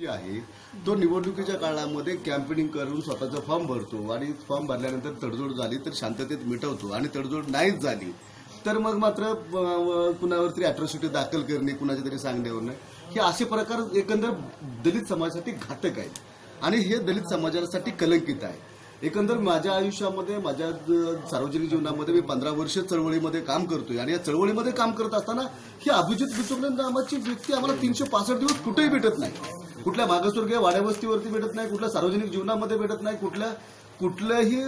आहे. तो निवडणुकीच्या काळामध्ये कॅम्पेनिंग करून स्वतःचा फॉर्म भरतो आणि फॉर्म भरल्यानंतर तडजोड झाली तर शांततेत मिटवतो आणि तडजोड नाहीच झाली तर मग मात्र कुणावर तरी अॅट्रॉसिटी दाखल करणे कुणाच्या तरी सांगण्यावरनं हे असे प्रकार एकंदर दलित समाजासाठी घातक आहेत. आणि हे दलित समाजासाठी कलंकित आहे. एकंदर माझ्या आयुष्यामध्ये माझ्या सार्वजनिक जीवनामध्ये मी पंधरा वर्ष चळवळीमध्ये काम करतोय आणि या चळवळीमध्ये काम करत असताना ही अभिजित बिचुकले नावाची व्यक्ती आम्हाला तीनशे पासष्ट दिवस कुठेही भेटत नाही. कुठल्या मागासवर्गीय वाड्यावस्तीवरती भेटत नाही कुठल्या सार्वजनिक जीवनामध्ये भेटत नाही कुठल्या कुठल्याही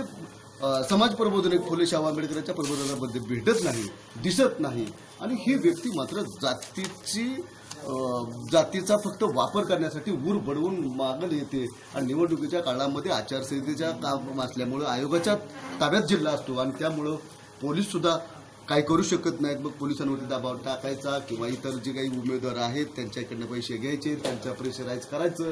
समाज प्रबोधन फुले शाहू आंबेडकरांच्या प्रबोधनामध्ये भेटत नाही दिसत नाही. आणि ही व्यक्ती मात्र जातीची जातीचा फक्त वापर करण्यासाठी ऊर बडवून मागल येते आणि निवडणुकीच्या काळामध्ये आचारसंहितेच्या काम असल्यामुळं आयोगाच्या ताब्यात जिल्हा असतो. आणि त्यामुळं पोलीस सुद्धा काय करू शकत नाहीत? मग पोलिसांवरती दबाव टाकायचा किंवा इतर जे काही उमेदवार आहेत त्यांच्याकडनं पैसे घ्यायचे त्यांच्या प्रेशराईज करायचं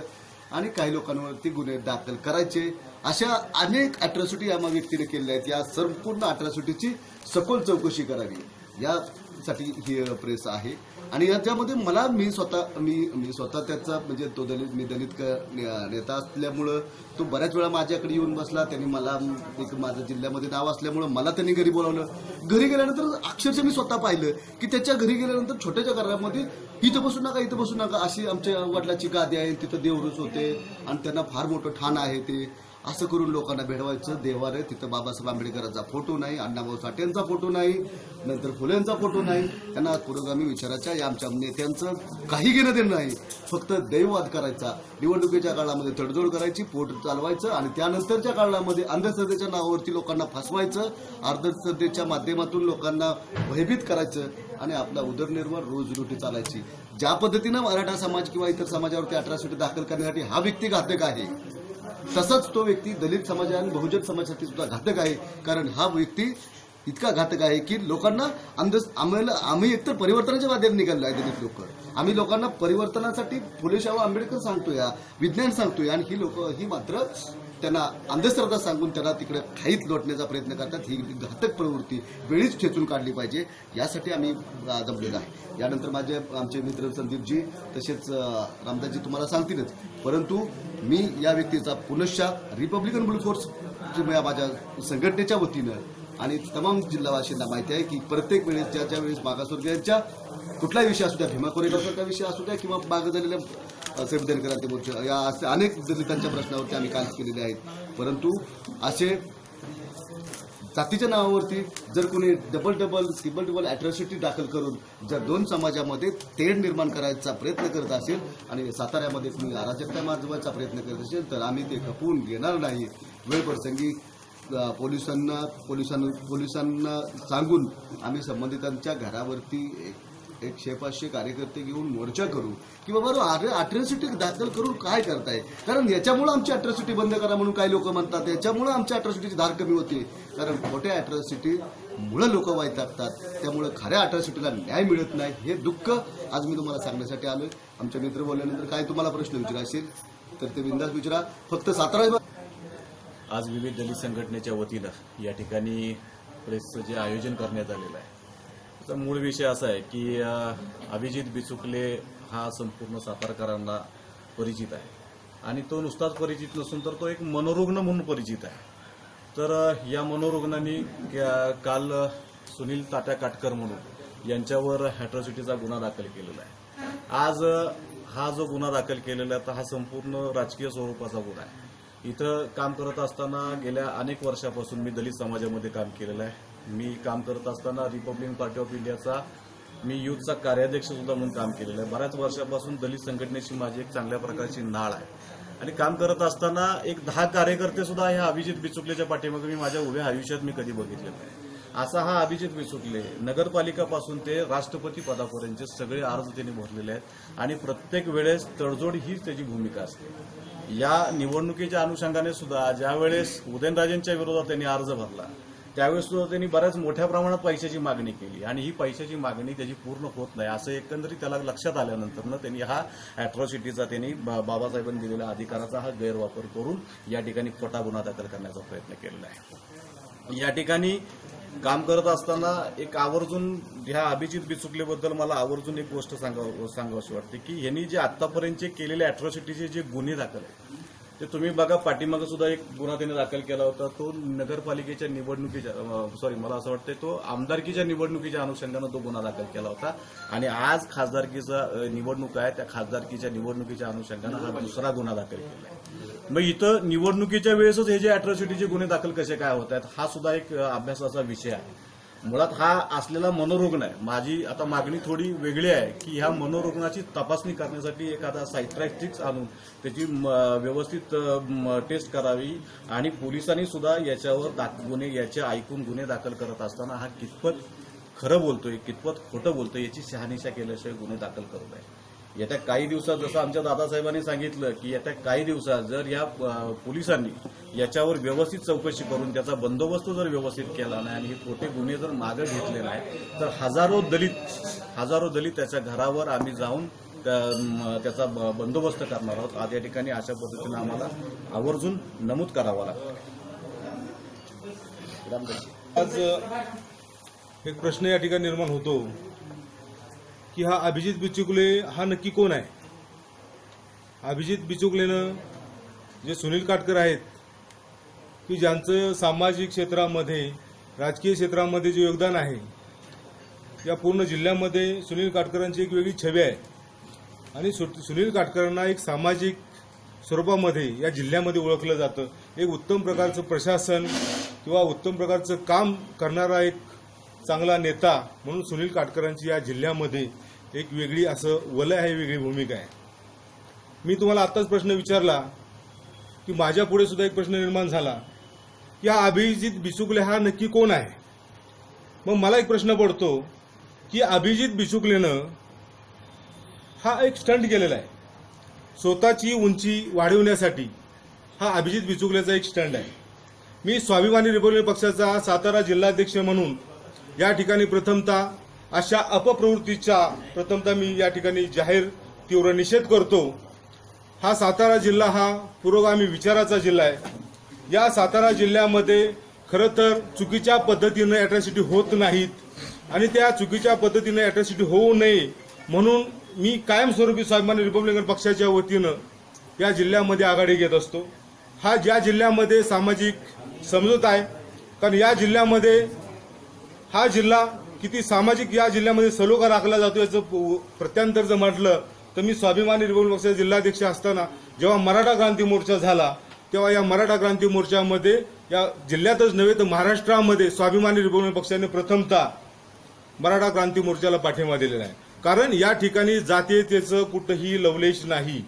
आणि काही लोकांवरती गुन्हे दाखल करायचे. अशा अनेक अट्रॉसिटी या व्यक्तीने केलेल्या आहेत. या संपूर्ण अट्रॉसिटीची सखोल चौकशी करावी. यासाठी ही प्रेस आहे. आणि याच्यामध्ये मला मी स्वतः मी मी स्वतः त्याचा म्हणजे तो दलित मी दलित ने- नेता असल्यामुळं तो बऱ्याच वेळा माझ्याकडे येऊन बसला. त्यांनी मला एक माझं जिल्ह्यामध्ये नाव असल्यामुळं मला त्यांनी घरी बोलावलं. घरी गेल्यानंतर अक्षरशः मी स्वतः पाहिलं की त्याच्या घरी गेल्यानंतर छोट्याच्या घरामध्ये इथं बसू नका इथं बसू नका अशी आमच्या वडिलाची गादी आहे. तिथं देवरूस होते आणि त्यांना फार मोठं ठाण आहे ते. असं करून लोकांना भेडवायचं. देवारे तिथं बाबासाहेब आंबेडकरांचा फोटो नाही अण्णाभाऊ साठेंचा फोटो नाही नंतर फुलेंचा फोटो नाही. त्यांना पुरोगामी विचाराच्या या आमच्या नेत्यांचं काही घेणं देणं नाही. फक्त दैववाद करायचा. निवडणुकीच्या काळामध्ये तडजोड करायची पोट चालवायचं आणि त्यानंतरच्या काळामध्ये अंधश्रद्धेच्या नावावरती लोकांना फसवायचं अंधश्रद्धेच्या माध्यमातून लोकांना भयभीत करायचं आणि आपला उदरनिर्वाह रोजरोटी चालायची. ज्या पद्धतीनं मराठा समाज किंवा इतर समाजावरती अठरासिटी दाखल करण्यासाठी हा व्यक्ती घातक आहे तसंच तो व्यक्ती दलित समाज आणि बहुजन समाजासाठी सुद्धा घातक आहे. कारण हा व्यक्ती इतका घातक आहे की लोकांना अंध आम्हाला आम्ही एकतर परिवर्तनाच्या माध्यमात निघालो आहे दलित लोक. आम्ही लोकांना परिवर्तनासाठी फुले शाहू आंबेडकर सांगतोय विज्ञान सांगतोय आणि ही लोक ही मात्र त्यांना अंधश्रद्धा सांगून त्यांना तिकडे खाईत लोटण्याचा प्रयत्न करतात. ही घातक प्रवृत्ती वेळीच खेचून काढली पाहिजे. यासाठी आम्ही अ, जमलेलो आहे. यानंतर माझे आमचे मित्र संदीपजी तसेच रामदासजी तुम्हाला सांगतीलच. परंतु मी या व्यक्तीचा पुनश्चा रिपब्लिकन बुल फोर्स माझ्या संघटनेच्या वतीनं आणि तमाम जिल्हावासींना माहिती आहे की प्रत्येक वेळेस ज्या ज्या वेळेस मागासवर्गीयांच्या कुठलाही विषय असू द्या भीमा कोरेगावसारखा विषय असू द्या किंवा मागं झालेल्या संविधान क्रांती मोर्चा या असे अनेक दलितांच्या प्रश्नावरती आम्ही काम केलेले आहेत. परंतु असे जातीच्या नावावरती जर कोणी double double triple double atrocity दाखल करून जर दोन समाजामध्ये तेढ निर्माण करायचा प्रयत्न करत असेल आणि साताऱ्यामध्ये कोणी अराजकता माजवायचा प्रयत्न करत असेल तर आम्ही ते खपवून घेणार नाही. वेळप्रसंगी पोलिसांना पोलिसांना पोलिसांना सांगून आम्ही संबंधितांच्या घरावरती एकशे पाचशे कार्यकर्ते घेऊन मोर्चा करू किंवा बरोबर अट्रॉसिटी दाखल करून काय करताय? कारण याच्यामुळे आमची अट्रॉसिटी बंद करा म्हणून काही लोक म्हणतात. याच्यामुळे आमच्या अट्रॉसिटीची धार कमी होते. कारण खोट्या अट्रॉसिटी मुळे लोक टाकतात. त्यामुळे खऱ्या अट्रॉसिटीला न्याय मिळत नाही. हे दुःख आज मी तुम्हाला सांगण्यासाठी आलोय. आमच्या मित्र बोलल्यानंतर काय तुम्हाला प्रश्न विचारा तर ते बिंदास विचारा. फक्त सातारा आज विविध दलित संघटनेच्या वतीनं या ठिकाणी प्रेसचं जे आयोजन करण्यात आलेलं आहे त्याचा मूळ विषय असा आहे की अभिजित बिचुकले हा संपूर्ण सातारकरांना परिचित आहे. आणि तो नुसताच परिचित नसून तर तो एक मनोरुग्ण म्हणून परिचित आहे. तर या मनोरुग्णांनी काल सुनील तात्या काटकर म्हणून यांच्यावर हॅट्रॉसिटीचा गुन्हा दाखल केलेला आहे. आज हा जो गुन्हा दाखल केलेला आहे तर हा संपूर्ण राजकीय स्वरूपाचा गुन्हा आहे. इथं काम करत असताना गेल्या अनेक वर्षापासून मी दलित समाजामध्ये काम केलेलं आहे. मी काम करत असताना रिपब्लिकन पार्टी ऑफ इंडियाचा मी युथचा कार्याध्यक्ष सुद्धा म्हणून काम केलेलं आहे. बऱ्याच वर्षापासून दलित संघटनेची माझी एक चांगल्या प्रकारची नाळ आहे. आणि काम करत असताना एक दहा कार्यकर्ते सुद्धा ह्या अभिजित बिचुकलेच्या पाठीमागे मी माझ्या उभ्या आयुष्यात मी कधी बघितलेलं नाही. असा हा अभिजित बिचुकले नगरपालिकापासून ते राष्ट्रपती पदापर्यंतचे सगळे अर्ज त्यांनी भरलेले आहेत. आणि प्रत्येक वेळेस तडजोड हीच त्याची भूमिका असते. या निवडणुकीच्या अनुषंगाने सुद्धा ज्यावेळेस उदयनराजेंच्या विरोधात त्यांनी अर्ज भरला त्यावेळेस सुद्धा त्यांनी बऱ्याच मोठ्या प्रमाणात पैशाची मागणी केली. आणि ही पैशाची मागणी त्याची पूर्ण होत नाही. असं एकंदरीत त्याला लक्षात आल्यानंतर त्यांनी हा अॅट्रॉसिटीचा त्यांनी बा- बाबासाहेबांनी दिलेल्या अधिकाराचा हा गैरवापर करून या ठिकाणी खोटा गुन्हा दाखल करण्याचा प्रयत्न केलेला आहे. या ठिकाणी काम करत असताना एक आवर्जून ह्या अभिजित बिचुकलेबद्दल मला आवर्जून एक गोष्ट सांगावं सांगावीशी वाटते की यांनी जे आतापर्यंतचे केलेले अॅट्रॉसिटीचे जे गुन्हे दाखल आहेत ते तुम्ही बघा पाठीमागं सुद्धा एक गुन्हा त्याने दाखल केला होता. तो नगरपालिकेच्या निवडणुकीच्या सॉरी मला असं वाटतं तो आमदारकीच्या निवडणुकीच्या अनुषंगानं तो गुन्हा दाखल केला होता. आणि आज खासदारकीचा निवडणूक आहे त्या खासदारकीच्या निवडणुकीच्या अनुषंगानं हा दुसरा गुन्हा दाखल केला आहे. मग इथं निवडणुकीच्या वेळेसच हे जे अॅट्रॉसिटीचे गुन्हे दाखल कसे काय होत आहेत हा सुद्धा एक अभ्यासाचा विषय आहे. मुळात हा असलेला मनोरुग्ण आहे. माझी आता मागणी थोडी वेगळी आहे की ह्या मनोरुग्णाची तपासणी करण्यासाठी एखादा सायट्रॅस्टिक्स आणून त्याची म, व्यवस्थित टेस्ट करावी आणि पोलिसांनी सुद्धा याच्यावर दाख- गुन्हे याचे ऐकून गुन्हे दाखल करत असताना हा कितपत खरं बोलतोय कितपत खोटं बोलतोय याची शहानिशा केल्याशिवाय गुन्हे दाखल करत आहे येत्या काही दिवसात जसं आमच्या दादासाहेबांनी सांगितलं की येत्या काही दिवसात जर या पोलिसांनी याच्यावर व्यवस्थित चौकशी करून त्याचा बंदोबस्त जर व्यवस्थित केला नाही आणि हे खोटे गुन्हे जर मागं घेतले नाही तर हजारो दलित हजारो दलित त्याच्या घरावर आम्ही जाऊन त्याचा ब- बंदोबस्त करणार आहोत. आज या ठिकाणी अशा पद्धतीनं आम्हाला आवर्जून नमूद करावं लागतं. आज एक प्रश्न या ठिकाणी निर्माण होतो. की हा अभिजित बिचुकले हा नक्की कोण आहे? अभिजित बिचुकलेनं जे सुनील काटकर आहेत की ज्यांचं सामाजिक क्षेत्रामध्ये राजकीय क्षेत्रामध्ये जे योगदान आहे या पूर्ण जिल्ह्यामध्ये सुनील काटकरांची एक वेगळी छवी आहे. आणि सु सुनील काटकरांना एक सामाजिक स्वरूपामध्ये या जिल्ह्यामध्ये ओळखलं जातं. एक उत्तम प्रकारचं प्रशासन किंवा उत्तम प्रकारचं काम करणारा एक चांगला नेता म्हणून सुनील काटकरांची या जिल्ह्यामध्ये एक वेगळी असं वलय आहे वेगळी भूमिका आहे. मी तुम्हाला आत्ताच प्रश्न विचारला की माझ्या पुढे सुद्धा एक प्रश्न निर्माण झाला. की हा अभिजित बिचुकले हा नक्की कोण आहे? मग मला एक प्रश्न पडतो की अभिजित बिचुकलेनं हा एक स्टंट केलेला आहे. स्वतःची उंची वाढवण्यासाठी हा अभिजित बिचुकल्याचा एक स्टंट आहे. मी स्वाभिमानी रिपब्लिक पक्षाचा सातारा जिल्हाध्यक्ष म्हणून या ठिकाणी प्रथमतः अशा अपप्रवृत्तीचा प्रथमतः मी या ठिकाणी जाहीर तीव्र निषेध करतो. हा सातारा जिल्हा हा पुरोगामी विचाराचा जिल्हा आहे. या सातारा जिल्ह्यामध्ये खरं तर चुकीच्या पद्धतीनं अॅट्रॉसिटी होत नाहीत आणि त्या चुकीच्या पद्धतीनं अॅट्रॉसिटी होऊ नये म्हणून मी कायमस्वरूपी स्वाभिमानी रिपब्लिकन पक्षाच्या वतीनं या जिल्ह्यामध्ये आघाडी घेत असतो. हा ज्या जिल्ह्यामध्ये सामाजिक समजूत आहे कारण या जिल्ह्यामध्ये हा जिल्हा किती सामाजिक या जिल्ह्यामध्ये सलोखा राखला जातो याचं प्रत्यांतर जर म्हटलं तर मी स्वाभिमानी रिपब्लिक पक्षाचे जिल्हाध्यक्ष असताना जेव्हा मराठा क्रांती मोर्चा झाला तेव्हा या मराठा क्रांती मोर्चामध्ये या जिल्ह्यातच नव्हे तर महाराष्ट्रामध्ये स्वाभिमानी रिपब्लिक पक्षाने प्रथमतः मराठा क्रांती मोर्चाला पाठिंबा दिलेला आहे. कारण या ठिकाणी जातीयतेचं कुठंही लवलेश नाही.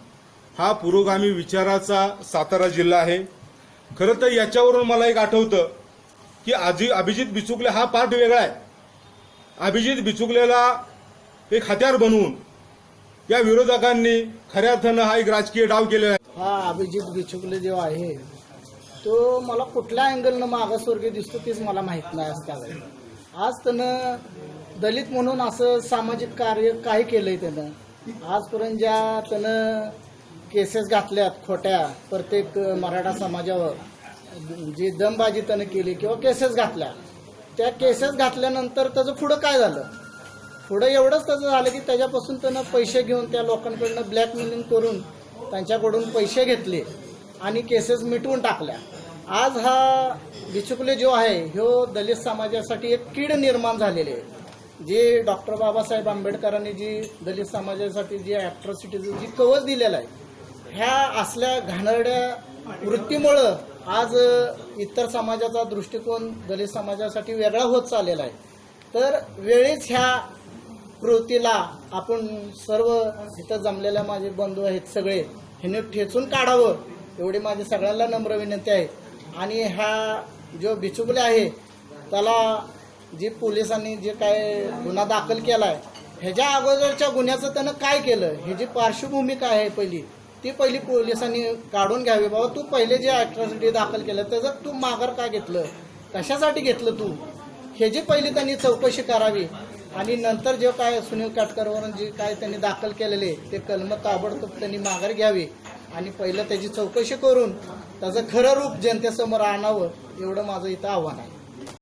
हा पुरोगामी विचाराचा सातारा जिल्हा आहे. खरं तर याच्यावरून मला एक आठवतं की आजी अभिजित बिचुकले हा पाठ वेगळा आहे. अभिजित बिचुकलेला एक हत्यार बनवून या विरोधकांनी खऱ्या अर्थानं हा एक राजकीय डाव केलेला आहे. हा अभिजित बिचुकले जो आहे तो मला कुठल्या अँगलनं मागासवर्गीय दिसतो तेच मला माहीत नाही आज त्याला आज त्यानं दलित म्हणून असं सामाजिक कार्य काय केलंय त्यानं. आजपर्यंत ज्या त्यानं केसेस घातल्यात खोट्या प्रत्येक मराठा समाजावर जी दमबाजी त्यानं केली किंवा केसेस घातल्या त्या केसेस घातल्यानंतर त्याचं पुढं काय झालं? पुढं एवढंच त्याचं झालं की त्याच्यापासून त्यानं पैसे घेऊन त्या लोकांकडनं ब्लॅकमेलिंग करून त्यांच्याकडून पैसे घेतले आणि केसेस मिटवून टाकल्या. आज हा बिचुकले जो आहे ह्यो दलित समाजासाठी एक कीड निर्माण झालेली आहे. जे डॉक्टर बाबासाहेब आंबेडकरांनी जी दलित समाजासाठी जी अॅट्रॉसिटीचं जी कवच दिलेलं आहे ह्या असल्या घाणेरड्या वृत्तीमुळं आज इतर समाजाचा दृष्टिकोन दलित समाजासाठी वेगळा होत चाललेला आहे. तर वेळीच ह्या कृतीला आपण सर्व इथं जमलेल्या माझे बंधू आहेत सगळे ह्याने ठेचून काढावं एवढी माझी सगळ्यांना नम्र विनंती आहे. आणि ह्या जो बिचुकले आहे त्याला जी पोलिसांनी जे काय गुन्हा दाखल केला आहे ह्याच्या अगोदरच्या गुन्ह्याचं त्यानं काय केलं? ह्याची जी पार्श्वभूमी काय आहे पहिली? ती पहिली पोलिसांनी काढून घ्यावी. बाबा तू पहिले जे अॅट्रॉसिटी दाखल केलं त्याचं तू माघार का घेतलं? कशासाठी घेतलं तू? ह्याची पहिली त्यांनी चौकशी करावी आणि नंतर जे काय सुनील काटकरवरून जे काय त्यांनी दाखल केलेले ते कलम ताबडतोब त्यांनी माघार घ्यावी आणि पहिलं त्याची चौकशी करून त्याचं खरं रूप जनतेसमोर आणावं एवढं माझं इथं आव्हान आहे.